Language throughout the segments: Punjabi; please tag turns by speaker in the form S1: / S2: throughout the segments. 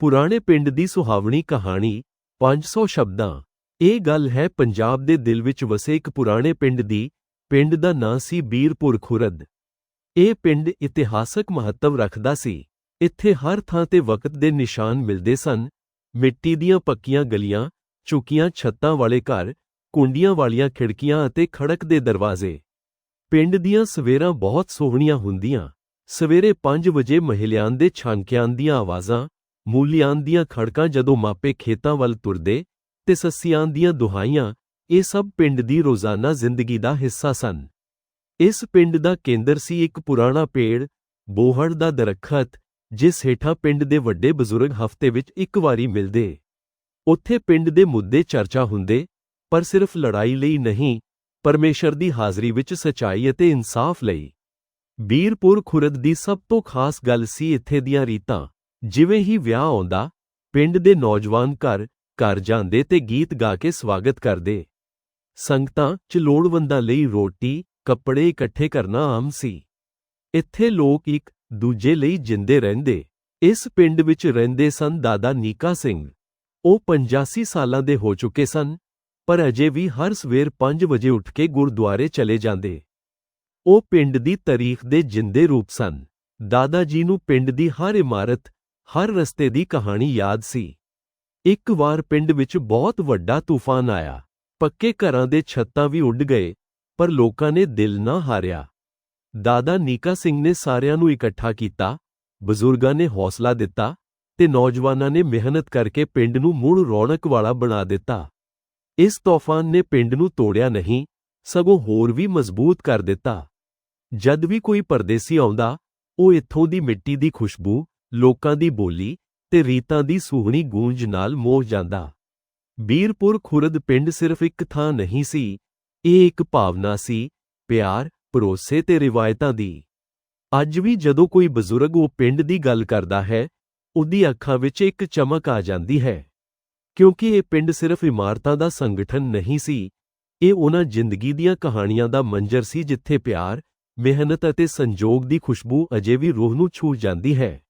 S1: ਪੁਰਾਣੇ ਪਿੰਡ ਦੀ ਸੁਹਾਵਣੀ ਕਹਾਣੀ 500 ਸ਼ਬਦਾਂ। ਇਹ ਗੱਲ ਹੈ ਪੰਜਾਬ ਦੇ ਦਿਲ ਵਿੱਚ ਵਸੇ ਇੱਕ ਪੁਰਾਣੇ ਪਿੰਡ ਦੀ, ਪਿੰਡ ਦਾ ਨਾਂ ਸੀ ਬੀਰਪੁਰ ਖੁਰਦ ਇਹ ਪਿੰਡ ਇਤਿਹਾਸਕ ਮਹੱਤਵ ਰੱਖਦਾ ਸੀ। ਇੱਥੇ ਹਰ ਥਾਂ ਤੇ ਵਕਤ ਦੇ ਨਿਸ਼ਾਨ ਮਿਲਦੇ ਸਨ। ਮਿੱਟੀ ਦੀਆਂ ਪੱਕੀਆਂ ਗਲੀਆਂ ਝੁਕੀਆਂ ਛੱਤਾਂ ਵਾਲੇ ਘਰ, ਕੁੰਡੀਆਂ ਵਾਲੀਆਂ ਖਿੜਕੀਆਂ ਅਤੇ ਖੜਕ ਦੇ ਦਰਵਾਜ਼ੇ। ਪਿੰਡ ਦੀਆਂ ਸਵੇਰਾਂ ਬਹੁਤ ਸੋਹਣੀਆਂ ਹੁੰਦੀਆਂ। ਸਵੇਰੇ 5 ਵਜੇ ਮਹਿਲਿਆਂ ਦੇ ਛਾਂਕਿਆਂ ਦੀਆਂ ਆਵਾਜ਼ਾਂ ਮੂਲਿਆਨ ਦੀਆਂ ਖੜਕਾਂ ਜਦੋਂ ਮਾਪੇ ਖੇਤਾਂ ਵੱਲ ਤੁਰਦੇ ਤੇ ਸੱਸੀਆਂ ਦੀਆਂ ਦੁਹਾਈਆਂ, ਇਹ ਸਭ ਪਿੰਡ ਦੀ ਰੋਜ਼ਾਨਾ ਜ਼ਿੰਦਗੀ ਦਾ ਹਿੱਸਾ ਸਨ। ਇਸ ਪਿੰਡ ਦਾ ਕੇਂਦਰ ਸੀ ਇੱਕ ਪੁਰਾਣਾ ਪੇੜ, ਬੋਹੜ ਦਾ ਦਰਖਤ, ਜਿਸ ਹੇਠਾਂ ਪਿੰਡ ਦੇ ਵੱਡੇ ਬਜ਼ੁਰਗ ਹਫ਼ਤੇ ਵਿੱਚ ਇੱਕ ਵਾਰੀ ਮਿਲਦੇ। ਉੱਥੇ ਪਿੰਡ ਦੇ ਮੁੱਦੇ ਚਰਚਾ ਹੁੰਦੇ, ਪਰ ਸਿਰਫ ਲੜਾਈ ਲਈ ਨਹੀਂ, ਪਰਮੇਸ਼ਰ ਦੀ ਹਾਜ਼ਰੀ ਵਿੱਚ ਸਚਾਈ ਅਤੇ ਇਨਸਾਫ ਲਈ। ਬੀਰਪੁਰ ਖੁਰਦ ਦੀ ਸਭ ਤੋਂ ਖਾਸ ਗੱਲ ਸੀ ਇੱਥੇ ਦੀਆਂ ਰੀਤਾਂ। ਜਿਵੇਂ ਹੀ ਵਿਆਹ ਆਉਂਦਾ, ਪਿੰਡ ਦੇ ਨੌਜਵਾਨ ਘਰ ਘਰ ਜਾਂਦੇ ਤੇ ਗੀਤ ਗਾ ਕੇ ਸਵਾਗਤ ਕਰਦੇ। ਸੰਗਤਾਂ ਚ ਲੋੜਵੰਦਾਂ ਲਈ ਰੋਟੀ, ਕੱਪੜੇ ਇਕੱਠੇ ਕਰਨਾ ਆਮ ਸੀ। ਇੱਥੇ ਲੋਕ ਇੱਕ ਦੂਜੇ ਲਈ ਜਿੰਦੇ ਰਹਿੰਦੇ। ਇਸ ਪਿੰਡ ਵਿੱਚ ਰਹਿੰਦੇ ਸਨ ਦਾਦਾ ਨੀਕਾ ਸਿੰਘ। ਉਹ 85 ਸਾਲਾਂ ਦੇ ਹੋ ਚੁੱਕੇ ਸਨ, ਪਰ ਅਜੇ ਵੀ ਹਰ ਸਵੇਰ 5 ਵਜੇ ਉੱਠ ਕੇ ਗੁਰਦੁਆਰੇ ਚਲੇ ਜਾਂਦੇ। ਉਹ ਪਿੰਡ ਦੀ ਤਾਰੀਖ ਦੇ ਜਿੰਦੇ ਰੂਪ ਸਨ। ਦਾਦਾ ਜੀ ਨੂੰ ਪਿੰਡ ਦੀ ਹਰ ਇਮਾਰਤ ਹਰ ਰਸਤੇ ਦੀ ਕਹਾਣੀ ਯਾਦ ਸੀ। ਇੱਕ ਵਾਰ ਪਿੰਡ ਵਿੱਚ ਬਹੁਤ ਵੱਡਾ ਤੂਫਾਨ ਆਇਆ। ਪੱਕੇ ਘਰਾਂ ਦੇ ਛੱਤਾਂ ਵੀ ਉੱਡ ਗਏ, ਪਰ ਲੋਕਾਂ ਨੇ ਦਿਲ ਨਾ ਹਾਰਿਆ। ਦਾਦਾ ਨੀਕਾ ਸਿੰਘ ਨੇ ਸਾਰਿਆਂ ਨੂੰ ਇਕੱਠਾ ਕੀਤਾ, ਬਜ਼ੁਰਗਾਂ ਨੇ ਹੌਸਲਾ ਦਿੱਤਾ ਤੇ ਨੌਜਵਾਨਾਂ ਨੇ ਮਿਹਨਤ ਕਰਕੇ ਪਿੰਡ ਨੂੰ ਮੁੜ ਰੌਣਕ ਵਾਲਾ ਬਣਾ ਦਿੱਤਾ। ਇਸ ਤੂਫਾਨ ਨੇ ਪਿੰਡ ਨੂੰ ਤੋੜਿਆ ਨਹੀਂ, ਸਗੋਂ ਹੋਰ ਵੀ ਮਜ਼ਬੂਤ ਕਰ ਦਿੱਤਾ। ਜਦ ਵੀ ਕੋਈ ਪਰਦੇਸੀ ਆਉਂਦਾ, ਉਹ ਇੱਥੋਂ ਦੀ ਮਿੱਟੀ ਦੀ ਖੁਸ਼ਬੂ ਲੋਕਾਂ ਦੀ ਬੋਲੀ ਤੇ ਰੀਤਾਂ ਦੀ ਸੂਹਣੀ ਗੂੰਜ ਨਾਲ ਮੋਹ ਜਾਂਦਾ। ਬੀਰਪੁਰ ਖੁਰਦ ਪਿੰਡ ਸਿਰਫ ਇੱਕ ਥਾਂ ਨਹੀਂ ਸੀ, ਇਹ ਇੱਕ ਭਾਵਨਾ ਸੀ, ਪਿਆਰ, ਭਰੋਸੇ ਤੇ ਰਿਵਾਇਤਾਂ ਦੀ। ਅੱਜ ਵੀ ਜਦੋਂ ਕੋਈ ਬਜ਼ੁਰਗ ਉਹ ਪਿੰਡ ਦੀ ਗੱਲ ਕਰਦਾ ਹੈ, ਉਹਦੀ ਅੱਖਾਂ ਵਿੱਚ ਇੱਕ ਚਮਕ ਆ ਜਾਂਦੀ ਹੈ। ਕਿਉਂਕਿ ਇਹ ਪਿੰਡ ਸਿਰਫ ਇਮਾਰਤਾਂ ਦਾ ਸੰਗਠਨ ਨਹੀਂ ਸੀ, ਇਹ ਉਹਨਾਂ ਜ਼ਿੰਦਗੀ ਦੀਆਂ ਕਹਾਣੀਆਂ ਦਾ ਮੰਜ਼ਰ ਸੀ ਜਿੱਥੇ ਪਿਆਰ, ਮਿਹਨਤ ਅਤੇ ਸੰਜੋਗ ਦੀ ਖੁਸ਼ਬੂ ਅਜੇ ਵੀ ਰੂਹ ਨੂੰ ਛੂ ਜਾਂਦੀ ਹੈ।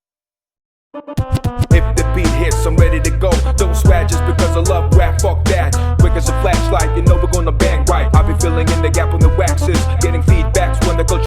S2: If the beat hits, I'm ready to go. Don't sweat just because I love rap, fuck that. Quick as a flashlight, you know we're gonna bang